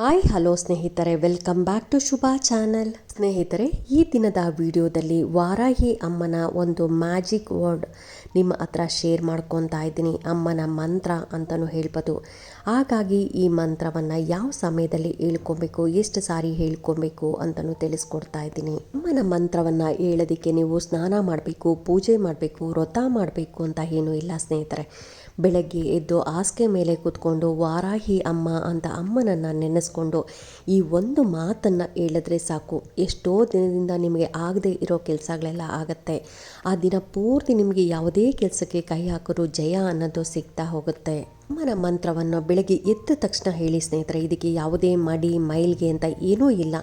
Hi hello ಸ್ನೇಹಿತರೆ welcome back to Shubha channel ಸ್ನೇಹಿತರೆ, ಈ ದಿನದ ವಿಡಿಯೋದಲ್ಲಿ ವಾರಾಹಿ ಅಮ್ಮನ ಒಂದು ಮ್ಯಾಜಿಕ್ ವರ್ಡ್ ನಿಮ್ಮ ಹತ್ರ ಶೇರ್ ಮಾಡ್ಕೊತಾ ಇದ್ದೀನಿ. ಅಮ್ಮನ ಮಂತ್ರ ಅಂತಲೂ ಹೇಳ್ಬೋದು. ಹಾಗಾಗಿ ಈ ಮಂತ್ರವನ್ನು ಯಾವ ಸಮಯದಲ್ಲಿ ಹೇಳ್ಕೊಬೇಕು, ಎಷ್ಟು ಸಾರಿ ಹೇಳ್ಕೊಬೇಕು ಅಂತಲೂ ತಿಳಿಸ್ಕೊಡ್ತಾ ಇದ್ದೀನಿ. ಅಮ್ಮನ ಮಂತ್ರವನ್ನು ಹೇಳೋದಕ್ಕೆ ನೀವು ಸ್ನಾನ ಮಾಡಬೇಕು, ಪೂಜೆ ಮಾಡಬೇಕು, ವ್ರತ ಮಾಡಬೇಕು ಅಂತ ಏನೂ ಇಲ್ಲ ಸ್ನೇಹಿತರೆ. ಬೆಳಗ್ಗೆ ಎದ್ದು ಹಾಸಿಗೆ ಮೇಲೆ ಕೂತ್ಕೊಂಡು ವಾರಾಹಿ ಅಮ್ಮ ಅಂತ ಅಮ್ಮನನ್ನು ನೆನೆಸ್ಕೊಂಡು ಈ ಒಂದು ಮಾತನ್ನು ಹೇಳಿದ್ರೆ ಸಾಕು. ಎಷ್ಟೋ ದಿನದಿಂದ ನಿಮಗೆ ಆಗದೆ ಇರೋ ಕೆಲಸಗಳೆಲ್ಲ ಆಗುತ್ತೆ. ಆ ದಿನ ಪೂರ್ತಿ ನಿಮಗೆ ಯಾವುದೇ ಕೆಲಸಕ್ಕೆ ಕೈ ಹಾಕಿದ್ರು ಜಯ ಅನ್ನೋದು ಸಿಗ್ತಾ ಹೋಗುತ್ತೆ. ಅಮ್ಮನ ಮಂತ್ರವನ್ನು ಬೆಳಗ್ಗೆ ಎದ್ದ ತಕ್ಷಣ ಹೇಳಿ, ಸ್ನೇಹಿತರೆ, ಇದಕ್ಕೆ ಯಾವುದೇ ಮಡಿ, ಮೈಲ್ಗೆ ಅಂತ ಏನೂ ಇಲ್ಲ.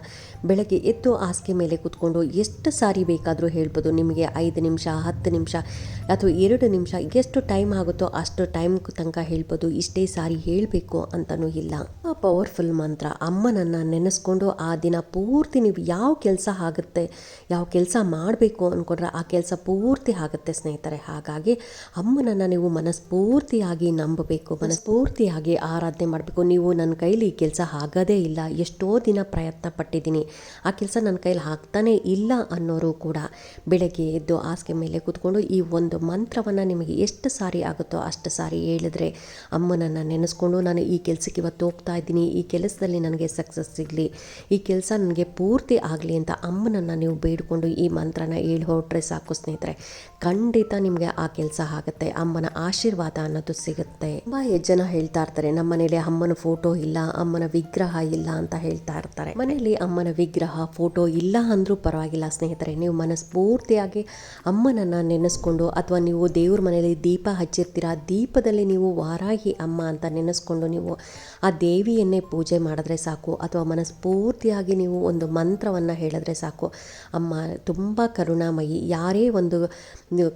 ಬೆಳಗ್ಗೆ ಎದ್ದು ಹಾಸಿಗೆ ಮೇಲೆ ಕೂತ್ಕೊಂಡು ಎಷ್ಟು ಸಾರಿ ಬೇಕಾದರೂ ಹೇಳ್ಬೋದು. ನಿಮಗೆ ಐದು ನಿಮಿಷ, ಹತ್ತು ನಿಮಿಷ ಅಥವಾ ಎರಡು ನಿಮಿಷ ಎಷ್ಟು ಟೈಮ್ ಆಗುತ್ತೋ ಅಷ್ಟು ಟೈಮ್ ತನಕ ಹೇಳ್ಬೋದು. ಇಷ್ಟೇ ಸಾರಿ ಹೇಳಬೇಕು ಅಂತಲೂ ಇಲ್ಲ. ಆ ಪವರ್ಫುಲ್ ಮಂತ್ರ ಅಮ್ಮನನ್ನು ನೆನೆಸ್ಕೊಂಡು ಆ ದಿನ ಪೂರ್ತಿ ನೀವು ಯಾವ ಕೆಲಸ ಆಗುತ್ತೆ, ಯಾವ ಕೆಲಸ ಮಾಡಬೇಕು ಅಂದ್ಕೊಂಡ್ರೆ ಆ ಕೆಲಸ ಪೂರ್ತಿ ಆಗುತ್ತೆ, ಸ್ನೇಹಿತರೆ. ಹಾಗಾಗಿ ಅಮ್ಮನನ್ನು ನೀವು ಮನಸ್ಫೂರ್ತಿಯಾಗಿ ನಂಬಬೇಕು. ಮನಸ್ಫೂರ್ತಿಯಾಗಿ ಆರಾಧನೆ ಮಾಡಬೇಕು. ನೀವು ನನ್ನ ಕೈಲಿ ಈ ಕೆಲಸ ಆಗೋದೇ ಇಲ್ಲ. ಎಷ್ಟೋ ದಿನ ಪ್ರಯತ್ನ ಪಟ್ಟಿದ್ದೀನಿ ಆ ಕೆಲಸ ನನ್ನ ಕೈಲಿ ಆಗ್ತಾನೇ ಇಲ್ಲ ಅನ್ನೋರು ಕೂಡ ಬೆಳಗ್ಗೆ ಎದ್ದು ಹಾಸಿಗೆ ಮೇಲೆ ಕೂತ್ಕೊಂಡು ಈ ಒಂದು ಮಂತ್ರವನ್ನು ನಿಮಗೆ ಎಷ್ಟು ಸಾರಿ ಆಗುತ್ತೋ ಅಷ್ಟು ಸಾರಿ ಹೇಳಿದ್ರೆ ಅಮ್ಮನನ್ನು ನೆನೆಸ್ಕೊಂಡು ನಾನು ಈ ಕೆಲಸಕ್ಕೆ ಇವತ್ತು ಹೋಗ್ತಾ ಇದ್ದೀನಿ. ಈ ಕೆಲಸದಲ್ಲಿ ನನಗೆ ಸಕ್ಸಸ್ ಸಿಗಲಿ. ಈ ಕೆಲಸ ನನಗೆ ಪೂರ್ತಿ ಆಗಲಿ ಅಂತ ಅಮ್ಮನನ್ನು ನೀವು ಬೇಡಿಕೊಂಡು ಈ ಮಂತ್ರನ ಹೇಳಿ ಹೊರಟ್ರೆ ಸಾಕು ಸ್ನೇಹಿತರೆ. ಖಂಡಿತ ನಿಮಗೆ ಆ ಕೆಲಸ ಆಗುತ್ತೆ. ಅಮ್ಮನ ಆಶೀರ್ವಾದ ಅನ್ನೋದು ಸಿಗುತ್ತೆ. ತುಂಬ ಜನ ಹೇಳ್ತಾ ಇರ್ತಾರೆ. ನಮ್ಮ ಮನೇಲಿ ಅಮ್ಮನ ಫೋಟೋ ಇಲ್ಲ, ಅಮ್ಮನ ವಿಗ್ರಹ ಇಲ್ಲ ಅಂತ ಹೇಳ್ತಾ ಇರ್ತಾರೆ. ಮನೆಯಲ್ಲಿ ಅಮ್ಮನ ವಿಗ್ರಹ ಫೋಟೋ ಇಲ್ಲ ಅಂದ್ರೂ ಪರವಾಗಿಲ್ಲ ಸ್ನೇಹಿತರೆ. ನೀವು ಮನಸ್ಫೂರ್ತಿಯಾಗಿ ಅಮ್ಮನನ್ನ ನೆನೆಸ್ಕೊಂಡು ಅಥವಾ ನೀವು ದೇವ್ರ ಮನೆಯಲ್ಲಿ ದೀಪ ಹಚ್ಚಿರ್ತೀರ, ದೀಪದಲ್ಲಿ ನೀವು ವಾರಾಹಿ ಅಮ್ಮ ಅಂತ ನೆನೆಸ್ಕೊಂಡು ನೀವು ಆ ದೇವಿಯನ್ನೇ ಪೂಜೆ ಮಾಡಿದ್ರೆ ಸಾಕು. ಅಥವಾ ಮನಸ್ಫೂರ್ತಿಯಾಗಿ ನೀವು ಒಂದು ಮಂತ್ರವನ್ನು ಹೇಳಿದ್ರೆ ಸಾಕು. ಅಮ್ಮ, ತುಂಬ ಕರುಣಾಮಯಿ. ಯಾರೇ ಒಂದು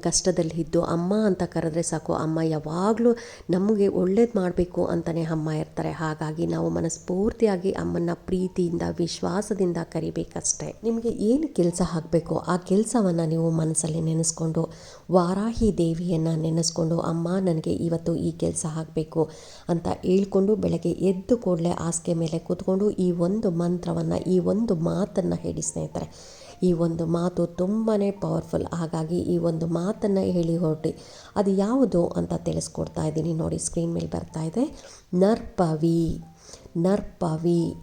ಕಷ್ಟದಲ್ಲಿ ಇದ್ದು ಅಮ್ಮ ಅಂತ ಕರೆದ್ರೆ ಸಾಕು. ಅಮ್ಮ, ಯಾವಾಗಲೂ ನಮಗೆ ಒಳ್ಳೇದು ಮಾಡಬೇಕು ಅಂತಲೇ ಅಮ್ಮ ಇರ್ತಾರೆ. ಹಾಗಾಗಿ ನಾವು ಮನಸ್ಫೂರ್ತಿಯಾಗಿ ಅಮ್ಮನ ಪ್ರೀತಿಯಿಂದ, ವಿಶ್ವಾಸದಿಂದ ಕರಿಬೇಕಷ್ಟೆ. ನಿಮಗೆ ಏನು ಕೆಲಸ ಆಗಬೇಕು ಆ ಕೆಲಸವನ್ನು ನೀವು ಮನಸ್ಸಲ್ಲಿ ನೆನೆಸ್ಕೊಂಡು, ವಾರಾಹಿ ದೇವಿಯನ್ನು ನೆನೆಸ್ಕೊಂಡು, ಅಮ್ಮ, ನನಗೆ ಇವತ್ತು ಈ ಕೆಲಸ ಆಗಬೇಕು ಅಂತ ಹೇಳ್ಕೊಂಡು ಬೆಳಗ್ಗೆ ಎದ್ದು ಕೂಡಲೇ ಹಾಸಿಗೆ ಮೇಲೆ ಕೂತ್ಕೊಂಡು ಈ ಒಂದು ಮಂತ್ರವನ್ನು, ಈ ಒಂದು ಮಾತನ್ನು ಹೇಳಿ ಸ್ನೇಹಿತರೆ. ಈ ಒಂದು ಮಾತು ತುಂಬಾ ಪವರ್ಫುಲ್ ಹಾಗಾಗಿ ಈ ಒಂದು ಮಾತನ್ನು ಹೇಳಿ ಹೊರಟಿ. ಅದು ಯಾವುದು ಅಂತ ತಿಳಿಸ್ಕೊಡ್ತಾ ಇದ್ದೀನಿ. ನೋಡಿ ಸ್ಕ್ರೀನ್ ಮೇಲೆ ಬರ್ತಾ ಇದೆ. ನರ್ಪವಿ. ನರ್ಪವಿ.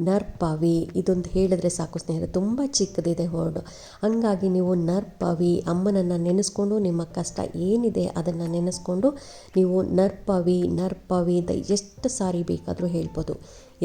ನರ್ಪವಿ. ಇದೊಂದು ಹೇಳಿದ್ರೆ ಸಾಕು ಸ್ನೇಹಿತರೆ, ತುಂಬ ಚಿಕ್ಕದಿದೆ ಹೊರಡು ಹಂಗಾಗಿ ನೀವು ನರ್ಪವಿ, ಅಮ್ಮನನ್ನು ನೆನೆಸ್ಕೊಂಡು ನಿಮ್ಮ ಕಷ್ಟ ಏನಿದೆ ಅದನ್ನು ನೆನೆಸ್ಕೊಂಡು ನೀವು ನರ್ಪವಿ ನರ್ಪವಿ ಅಂತ ಎಷ್ಟು ಸಾರಿ ಬೇಕಾದರೂ ಹೇಳ್ಬೋದು.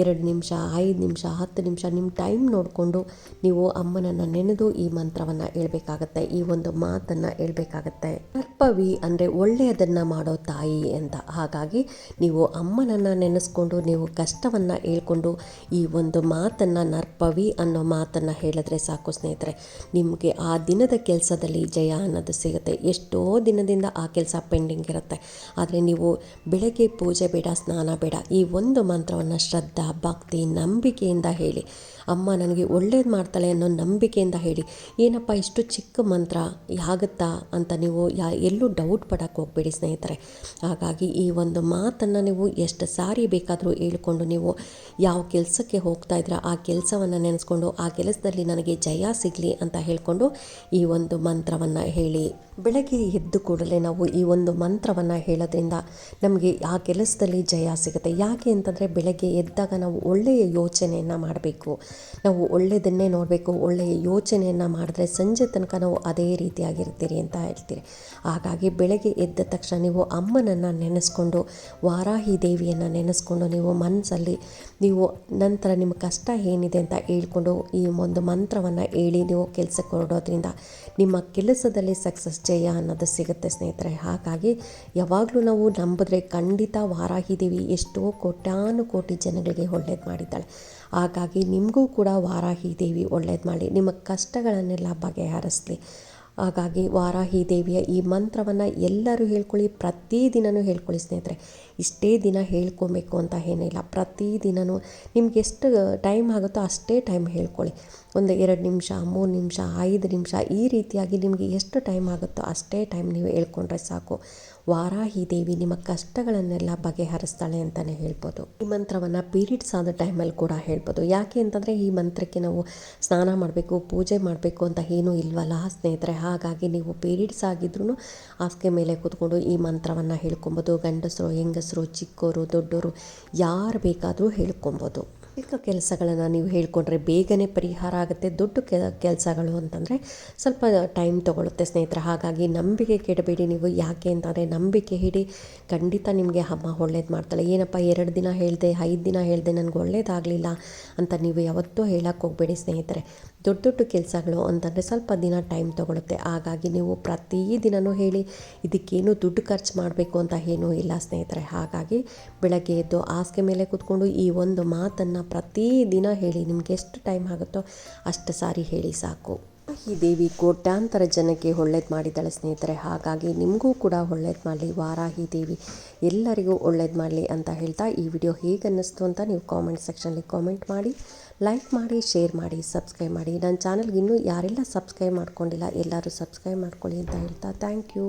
ಎರಡು ನಿಮಿಷ, ಐದು ನಿಮಿಷ, ಹತ್ತು ನಿಮಿಷ ನಿಮ್ಮ ಟೈಮ್ ನೋಡಿಕೊಂಡು ನೀವು ಅಮ್ಮನನ್ನು ನೆನೆದು ಈ ಮಂತ್ರವನ್ನು ಹೇಳ್ಬೇಕಾಗತ್ತೆ. ಈ ಒಂದು ಮಾತನ್ನು ಹೇಳ್ಬೇಕಾಗತ್ತೆ. ನರ್ಪವಿ ಅಂದರೆ ಒಳ್ಳೆಯದನ್ನು ಮಾಡೋ ತಾಯಿ ಅಂತ. ಹಾಗಾಗಿ ನೀವು ಅಮ್ಮನನ್ನು ನೆನೆಸ್ಕೊಂಡು ನೀವು ಕಷ್ಟವನ್ನು ಹೇಳ್ಕೊಂಡು ಈ ಒಂದು ಮಾತನ್ನು ನರ್ಪವಿ ಅನ್ನೋ ಮಾತನ್ನು ಹೇಳಿದ್ರೆ ಸಾಕು ಸ್ನೇಹಿತರೆ. ನಿಮಗೆ ಆ ದಿನದ ಕೆಲಸದಲ್ಲಿ ಜಯ ಅನ್ನೋದು ಸಿಗುತ್ತೆ. ಎಷ್ಟೋ ದಿನದಿಂದ ಆ ಕೆಲಸ ಪೆಂಡಿಂಗ್ ಇರುತ್ತೆ. ಆದರೆ ನೀವು ಬೆಳಗ್ಗೆ ಪೂಜೆ ಬೇಡ, ಸ್ನಾನ ಬೇಡ, ಈ ಒಂದು ಮಂತ್ರವನ್ನು ಶ್ರದ್ಧಾ ಭಕ್ತಿ, ನಂಬಿಕೆಯಿಂದ ಹೇಳಿ. ಅಮ್ಮ ನನಗೆ ಒಳ್ಳೇದು ಮಾಡ್ತಾಳೆ ಅನ್ನೋ ನಂಬಿಕೆಯಿಂದ ಹೇಳಿ. ಏನಪ್ಪ, ಇಷ್ಟು ಚಿಕ್ಕ ಮಂತ್ರ ಆಗುತ್ತಾ ಅಂತ ನೀವು ಯಾ, ಎಲ್ಲೂ ಡೌಟ್ ಪಡೋಕ್ಕೆ ಹೋಗಬೇಡಿ ಸ್ನೇಹಿತರೆ. ಹಾಗಾಗಿ ಈ ಒಂದು ಮಾತನ್ನು ನೀವು ಎಷ್ಟು ಸಾರಿ ಬೇಕಾದರೂ ಹೇಳ್ಕೊಂಡು ನೀವು ಯಾವ ಕೆಲಸಕ್ಕೆ ಹೋಗ್ತಾ ಇದ್ದೀರಾ ಆ ಕೆಲಸವನ್ನು ನೆನೆಸ್ಕೊಂಡು, ಆ ಕೆಲಸದಲ್ಲಿ ನನಗೆ ಜಯ ಸಿಗಲಿ ಅಂತ ಹೇಳಿಕೊಂಡು ಈ ಒಂದು ಮಂತ್ರವನ್ನು ಹೇಳಿ. ಬೆಳಗ್ಗೆ ಎದ್ದು ಕೂಡಲೇ ನಾವು ಈ ಒಂದು ಮಂತ್ರವನ್ನು ಹೇಳೋದ್ರಿಂದ ನಮಗೆ ಆ ಕೆಲಸದಲ್ಲಿ ಜಯ ಸಿಗುತ್ತೆ. ಯಾಕೆ ಅಂತಂದರೆ ಬೆಳಗ್ಗೆ ಎದ್ದಾಗ ನಾವು ಒಳ್ಳೆಯ ಯೋಚನೆಯನ್ನು ಮಾಡಬೇಕು. ನಾವು ಒಳ್ಳೆಯದನ್ನೇ ನೋಡಬೇಕು, ಒಳ್ಳೆಯ ಯೋಚನೆಯನ್ನು ಮಾಡಿದ್ರೆ ಸಂಜೆ ತನಕ ನಾವು ಅದೇ ರೀತಿಯಾಗಿರ್ತೀರಿ ಅಂತ ಹೇಳ್ತೀರಿ. ಹಾಗಾಗಿ ಬೆಳಗ್ಗೆ ಎದ್ದ ತಕ್ಷಣ ನೀವು ಅಮ್ಮನನ್ನು ನೆನೆಸ್ಕೊಂಡು, ವಾರಾಹಿ ದೇವಿಯನ್ನು ನೆನೆಸ್ಕೊಂಡು ನೀವು ಮನಸ್ಸಲ್ಲಿ ನೀವು ನಂತರ ನಿಮ್ಮ ಕಷ್ಟ ಏನಿದೆ ಅಂತ ಹೇಳ್ಕೊಂಡು ಈ ಒಂದು ಮಂತ್ರವನ್ನು ಹೇಳಿ ನೀವು ಕೆಲಸಕ್ಕೆ ಹೊರಡೋದ್ರಿಂದ ನಿಮ್ಮ ಕೆಲಸದಲ್ಲಿ ಸಕ್ಸಸ್ ಜಯ ಅನ್ನೋದು ಸಿಗುತ್ತೆ ಸ್ನೇಹಿತರೆ. ಹಾಗಾಗಿ ಯಾವಾಗಲೂ ನಾವು ನಂಬಿದ್ರೆ ಖಂಡಿತ ವಾರಾಹಿ ದೇವಿ ಎಷ್ಟೋ ಕೋಟ್ಯಾನು ಕೋಟಿ ಜನಗಳಿಗೆ ಒಳ್ಳೇದು ಮಾಡಿದ್ದಾಳೆ. ಹಾಗಾಗಿ ನಿಮಗೂ ಕೂಡ ವಾರಾಹಿ ದೇವಿ ಒಳ್ಳೇದು ಮಾಡಿ. ನಿಮ್ಮ ಕಷ್ಟಗಳನ್ನೆಲ್ಲ ಬಗೆಹರಿಸಲಿ. ಹಾಗಾಗಿ ವಾರಾಹಿ ದೇವಿಯ ಈ ಮಂತ್ರವನ್ನು ಎಲ್ಲರೂ ಹೇಳ್ಕೊಳ್ಳಿ ಪ್ರತಿದಿನವೂ ಹೇಳ್ಕೊಳ್ಳಿ ಸ್ನೇಹಿತರೆ. ಇಷ್ಟೇ ದಿನ ಹೇಳ್ಕೊಬೇಕು ಅಂತ ಏನಿಲ್ಲ ಪ್ರತಿದಿನವೂ ನಿಮ್ಗೆ ಎಷ್ಟು ಟೈಮ್ ಆಗುತ್ತೋ ಅಷ್ಟೇ ಟೈಮ್ ಹೇಳ್ಕೊಳ್ಳಿ. ಒಂದು ಎರಡು ನಿಮಿಷ, ಮೂರು ನಿಮಿಷ, ಐದು ನಿಮಿಷ ಈ ರೀತಿಯಾಗಿ ನಿಮಗೆ ಎಷ್ಟು ಟೈಮ್ ಆಗುತ್ತೋ ಅಷ್ಟೇ ಟೈಮ್ ನೀವು ಹೇಳ್ಕೊಂಡ್ರೆ ಸಾಕು. ವಾರಾಹಿ ದೇವಿ ನಿಮ್ಮ ಕಷ್ಟಗಳನ್ನೆಲ್ಲ ಬಗೆಹರಿಸ್ತಾಳೆ ಅಂತಲೇ ಹೇಳ್ಬೋದು. ಈ ಮಂತ್ರವನ್ನು ಪೀರಿಯಡ್ಸ್ ಆದ ಟೈಮಲ್ಲಿ ಕೂಡ ಹೇಳ್ಬೋದು. ಯಾಕೆ ಅಂತಂದರೆ ಈ ಮಂತ್ರಕ್ಕೆ ನಾವು ಸ್ನಾನ ಮಾಡಬೇಕು, ಪೂಜೆ ಮಾಡಬೇಕು ಅಂತ ಏನೂ ಇಲ್ವಲ್ಲ ಸ್ನೇಹಿತರೆ. ಹಾಗಾಗಿ ನೀವು ಪೀರಿಯಡ್ಸ್ ಆಗಿದ್ರೂ ಹಾಸಿಗೆ ಮೇಲೆ ಕೂತ್ಕೊಂಡು ಈ ಮಂತ್ರವನ್ನು ಹೇಳ್ಕೊಬೋದು. ಗಂಡಸರು, ಹೆಂಗಸರು, ಚಿಕ್ಕೋರು, ದೊಡ್ಡೋರು ಯಾರು ಬೇಕಾದರೂ ಹೇಳ್ಕೊಬೋದು. ಚಿಕ್ಕ ಕೆಲಸಗಳನ್ನು ನೀವು ಹೇಳ್ಕೊಂಡ್ರೆ ಬೇಗನೆ ಪರಿಹಾರ ಆಗುತ್ತೆ. ದೊಡ್ಡ ಕೆಲ ಕೆಲಸಗಳು ಅಂತಂದರೆ ಸ್ವಲ್ಪ ಟೈಮ್ ತೊಗೊಳುತ್ತೆ ಸ್ನೇಹಿತರೆ. ಹಾಗಾಗಿ ನಂಬಿಕೆ ಕೆಡಬೇಡಿ ನೀವು. ಯಾಕೆ ಅಂತಂದರೆ ನಂಬಿಕೆ ಹಿಡಿ ಖಂಡಿತ ನಿಮಗೆ ಅಮ್ಮ ಒಳ್ಳೇದು ಮಾಡ್ತಾಳೆ. ಏನಪ್ಪ ಎರಡು ದಿನ ಹೇಳಿದೆ, ಐದು ದಿನ ಹೇಳಿದೆ, ನನಗೆ ಒಳ್ಳೇದಾಗಲಿಲ್ಲ ಅಂತ ನೀವು ಯಾವತ್ತೂ ಹೇಳಕ್ಕೆ ಹೋಗಬೇಡಿ ಸ್ನೇಹಿತರೆ. ದೊಡ್ಡ ದೊಡ್ಡ ಕೆಲಸಗಳು ಅಂತಂದರೆ ಸ್ವಲ್ಪ ದಿನ ಟೈಮ್ ತೊಗೊಳುತ್ತೆ. ಹಾಗಾಗಿ ನೀವು ಪ್ರತಿ ದಿನವೂ ಹೇಳಿ, ಇದಕ್ಕೇನು ದುಡ್ಡು ಖರ್ಚು ಮಾಡಬೇಕು ಅಂತ ಏನೂ ಇಲ್ಲ ಸ್ನೇಹಿತರೆ. ಹಾಗಾಗಿ ಬೆಳಗ್ಗೆ ಎದ್ದು ಹಾಸಿಗೆ ಮೇಲೆ ಕೂತ್ಕೊಂಡು ಈ ಒಂದು ಮಾತನ್ನು ಪ್ರತಿ ದಿನ ಹೇಳಿ, ನಿಮ್ಗೆ ಎಷ್ಟು ಟೈಮ್ ಆಗುತ್ತೋ ಅಷ್ಟು ಸಾರಿ ಹೇಳಿ ಸಾಕು. ಈ ದೇವಿ ಕೋಟ್ಯಾಂತರ ಜನಕ್ಕೆ ಒಳ್ಳೇದು ಮಾಡಿದ್ದಾಳೆ ಸ್ನೇಹಿತರೆ. ಹಾಗಾಗಿ ನಿಮಗೂ ಕೂಡ ಒಳ್ಳೇದು ಮಾಡಲಿ. ವಾರಾಹಿ ದೇವಿ, ಎಲ್ಲರಿಗೂ ಒಳ್ಳೇದು ಮಾಡಲಿ ಅಂತ ಹೇಳ್ತಾ ಈ ವಿಡಿಯೋ ಹೇಗೆ ಅನ್ನಿಸ್ತು ಅಂತ ನೀವು ಕಾಮೆಂಟ್ ಸೆಕ್ಷನಲ್ಲಿ ಕಾಮೆಂಟ್ ಮಾಡಿ ಲೈಕ್ ಮಾಡಿ ಶೇರ್ ಮಾಡಿ ಸಬ್ಸ್ಕ್ರೈಬ್ ಮಾಡಿ. ನನ್ನ ಚಾನಲ್ಗೆ ಇನ್ನೂ ಯಾರೆಲ್ಲ ಸಬ್ಸ್ಕ್ರೈಬ್ ಮಾಡ್ಕೊಂಡಿಲ್ಲ ಎಲ್ಲರೂ ಸಬ್ಸ್ಕ್ರೈಬ್ ಮಾಡ್ಕೊಳ್ಳಿ ಅಂತ ಹೇಳ್ತಾ ಥ್ಯಾಂಕ್ ಯು